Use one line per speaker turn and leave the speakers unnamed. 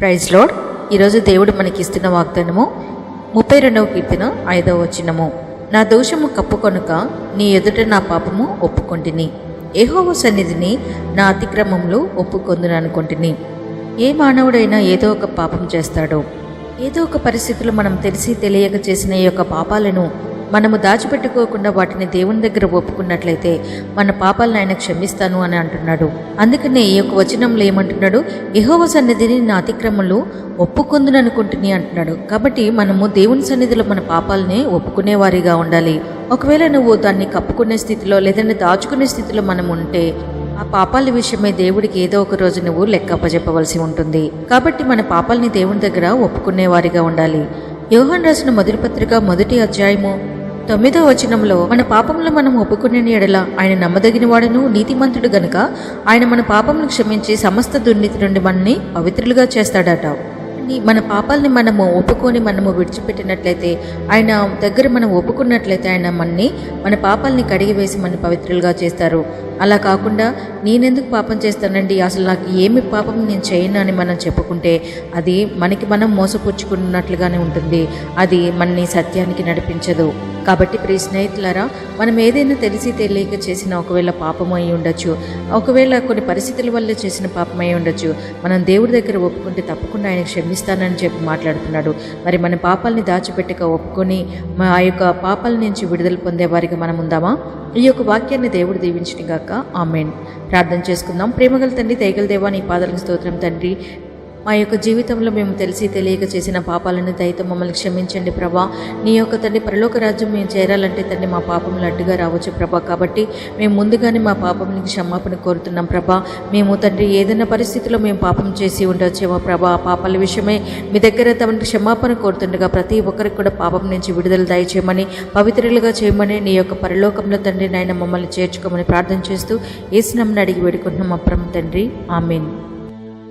Praise load ఈరోజు దేవుడు మనకి ఇస్తున్న వాగ్దానము ముప్పై రెండవ కీర్తన ఐదవ వచనము. నా దోషము కప్పుకొనుక నీ ఎదుట నా పాపము ఒప్పుకొంటిని. ఏహోవ సన్నిధిని నా అతిక్రమంలో ఒప్పుకొందును అనుకుంటుని ఏ మానవుడైనా ఏదో ఒక పాపం చేస్తాడో. ఏదో ఒక పరిస్థితులు మనం తెలిసి తెలియక చేసిన ఈ యొక్క పాపాలను మనము దాచిపెట్టుకోకుండా వాటిని దేవుని దగ్గర ఒప్పుకున్నట్లయితే మన పాపాలను ఆయన క్షమిస్తాను అని అంటున్నాడు. అందుకనే ఈ యొక్క వచనంలో ఏమంటున్నాడు? యహోవ సన్నిధిని నా అతిక్రమంలో ఒప్పుకుందును అనుకుంటుని అంటున్నాడు. కాబట్టి మనము దేవుని సన్నిధిలో మన పాపాలనే ఒప్పుకునే వారిగా ఉండాలి. ఒకవేళ నువ్వు దాన్ని కప్పుకునే స్థితిలో లేదంటే దాచుకునే స్థితిలో మనం ఉంటే ఆ పాపాల విషయమై దేవుడికి ఏదో ఒక రోజు నువ్వు లెక్క అప్పజెప్పవలసి ఉంటుంది. కాబట్టి మన పాపాలని దేవుని దగ్గర ఒప్పుకునే వారిగా ఉండాలి. యోహన్ రాసిన మొదటి పత్రిక మొదటి అధ్యాయము తొమ్మిదో వచనంలో మన పాపంలో మనం ఒప్పుకునే ఎడల ఆయన నమ్మదగిన వాడును నీతిమంతుడు గనుక ఆయన మన పాపమును క్షమించి సమస్త దుర్నీతి నుండి మనని పవిత్రులుగా చేస్తాడట. నీ- మన పాపాలని మనము ఒప్పుకొని మనము విడిచిపెట్టినట్లయితే ఆయన దగ్గర మనం ఒప్పుకున్నట్లయితే ఆయన మనని మన పాపాలని కడిగివేసి మన పవిత్రులుగా చేస్తారు. అలా కాకుండా నేనెందుకు పాపం చేస్తానండి? అసలు నాకు ఏమి పాపం నేను చేయను అని మనం చెప్పుకుంటే అది మనకి మనం మోసపుచ్చుకున్నట్లుగానే ఉంటుంది. అది మనని సత్యానికి నడిపించదు. కాబట్టి ప్రియ స్నేహితులారా మనం ఏదైనా తెలిసి తెలియక చేసిన ఒకవేళ పాపం అయి ఉండొచ్చు ఒకవేళ కొన్ని పరిస్థితుల వల్ల చేసిన పాపం అయి ఉండొచ్చు మనం దేవుడి దగ్గర ఒప్పుకుంటే తప్పకుండా ఆయన క్షమిస్తానని చెప్పి మాట్లాడుతున్నాడు. మరి మన పాపాలని దాచిపెట్టక ఒప్పుకొని మా ఆ యొక్క పాపాల నుంచి విడుదల పొందే వారికి మనం ఉందామా? ఈ యొక్క వాక్యాన్ని దేవుడు దీవించిన గాక. ఆమెన్. ప్రార్థన చేసుకుందాం. ప్రేమగల తండ్రి దయగల దేవా నీ పాదాలకు స్తోత్రం తండ్రి. మా యొక్క జీవితంలో మేము తెలిసి తెలియక చేసిన పాపాలను దయతో మమ్మల్ని క్షమించండి ప్రభా. నీ యొక్క తండ్రి పరలోక రాజ్యం మేము చేరాలంటే తండ్రి మా పాపములు అడ్డుగా రావచ్చు ప్రభా. కాబట్టి మేము ముందుగానే మా పాపం క్షమాపణ కోరుతున్నాం ప్రభా. మేము తండ్రి ఏదైనా పరిస్థితిలో మేము పాపం చేసి ఉండొచ్చేమో ప్రభా. ఆ పాపాల విషయమై మీ దగ్గర తమ క్షమాపణ కోరుతుండగా ప్రతి ఒక్కరికి కూడా పాపం నుంచి విడుదల దయచేయమని పవిత్రులుగా చేయమని నీ యొక్క పరలోకంలో తండ్రి నాయన మమ్మల్ని చేర్చుకోమని ప్రార్థన చేస్తూ ఏసునమ్మని అడిగి వేడుకుంటున్నాం అప్రం తండ్రి. ఆమెన్.